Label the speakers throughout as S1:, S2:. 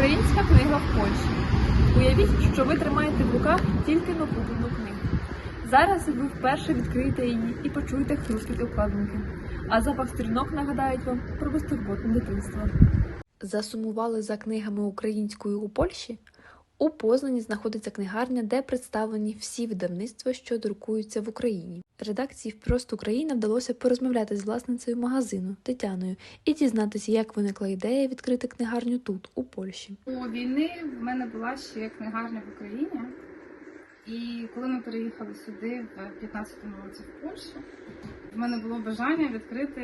S1: Українська книга в Польщі. Уявіть, що ви тримаєте в руках тільки накуплену книгу. Зараз ви вперше відкриєте її і почуєте хрускіт обкладинки, а запах сторінок нагадають вам про безтурботне дитинство. Засумували за книгами українською у Польщі? У Познані знаходиться книгарня, де представлені всі видавництва, що друкуються в Україні. Редакції «Впрост Україна вдалося порозмовляти з власницею магазину Тетяною і дізнатися, як виникла ідея відкрити книгарню тут, у Польщі.
S2: До війни в мене була ще книгарня в Україні. І коли ми переїхали сюди в 15-му році в Польщу, в мене було бажання відкрити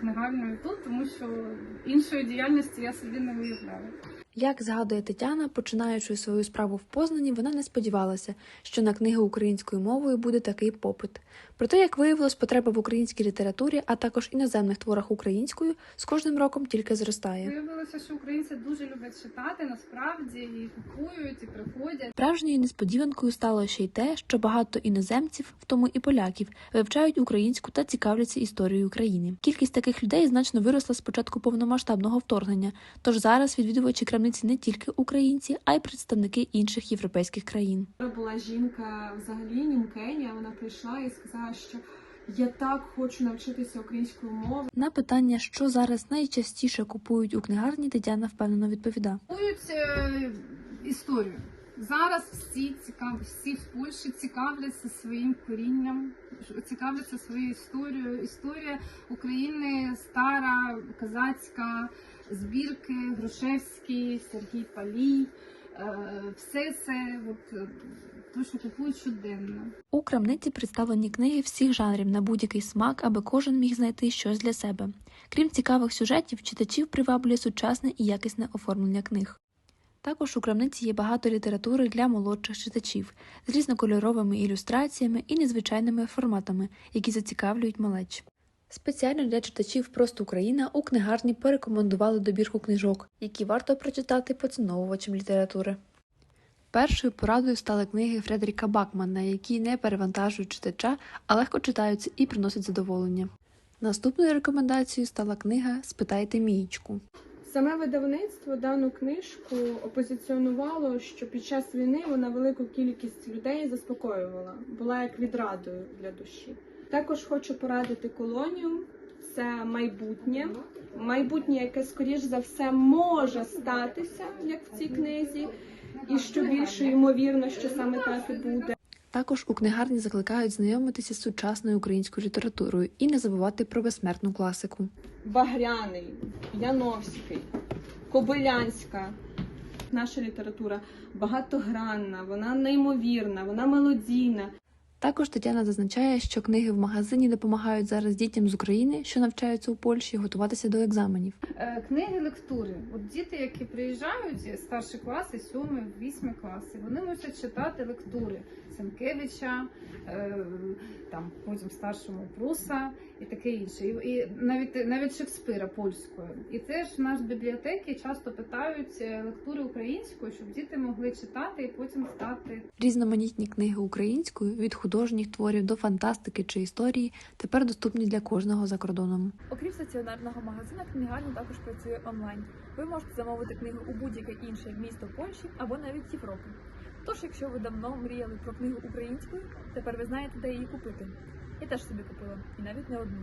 S2: книгарню тут, тому що іншої діяльності я собі не уявляла.
S1: Як згадує Тетяна, починаючи свою справу в Познані, вона не сподівалася, що на книги українською мовою буде такий попит. Проте, як виявилось, потреба в українській літературі, а також іноземних творах українською з кожним роком тільки зростає.
S2: Виявилося, що українці дуже люблять читати насправді і купують, і приходять.
S1: Справжньою несподіванкою стало ще й те, що багато іноземців, в тому і поляків, вивчають українську та цікавляться історією України. Кількість таких людей значно виросла з початку повномасштабного вторгнення. Тож зараз відвідувачі крамниці не тільки українці, а й представники інших європейських країн.
S3: Була жінка взагалі німкеня. Вона прийшла і сказала, що я так хочу навчитися української мови.
S1: На питання, що зараз найчастіше купують у книгарні, Тетяна впевнено відповідає.
S2: Купують е, історію. Зараз всі цікаві, всі в Польщі цікавляться своїм корінням, цікавляться своєю історією. Історія України стара, козацька, збірки Грушевський, Сергій Палій. Е, Все це от, е, те, що купують щоденно.
S1: У крамниці представлені книги всіх жанрів на будь-який смак, аби кожен міг знайти щось для себе. Крім цікавих сюжетів, читачів приваблює сучасне і якісне оформлення книг. Також у крамниці є багато літератури для молодших читачів з різнокольоровими ілюстраціями і незвичайними форматами, які зацікавлюють малеч. Спеціально для читачів «Просто Україна» у книгарні порекомендували добірку книжок, які варто прочитати поціновувачам літератури. Першою порадою стали книги Фредеріка Бакмана, які не перевантажують читача, а легко читаються і приносять задоволення. Наступною рекомендацією стала книга Спитайте Мієчку.
S3: Саме видавництво дану книжку опозиціонувало, що під час війни вона велику кількість людей заспокоювала, була як відрадою для душі. Також хочу порадити колонію. Це майбутнє, майбутнє, яке скоріш за все може статися, як в цій книзі, і що більше ймовірно, що саме так і буде.
S1: Також у книгарні закликають знайомитися з сучасною українською літературою і не забувати про безсмертну класику.
S3: Багряний, Яновський, Кобилянська. Наша література багатогранна, вона неймовірна, вона мелодійна.
S1: Також Тетяна зазначає, що книги в магазині допомагають зараз дітям з України, що навчаються у Польщі, готуватися до екзаменів.
S2: Е, Книги лектури. От діти, які приїжджають, старші класи, сьомий, вісьмий класи, вони мусять читати лектури Сенкевича, е, там потім старшому Пруса і таке інше. І, навіть навіть Шекспира польською. І теж в нас бібліотеки часто питають е, лектури українською, щоб діти могли читати і потім стати
S1: Різноманітні книги українською від художніх творів до фантастики чи історії тепер доступні для кожного за кордоном. Окрім стаціонарного магазина, книгарня також працює онлайн. Ви можете замовити книгу у будь-яке інше місто Польщі або навіть Європи. Тож, якщо ви давно мріяли про книгу українською, тепер ви знаєте, де її купити. Я теж собі купила, і навіть не одну.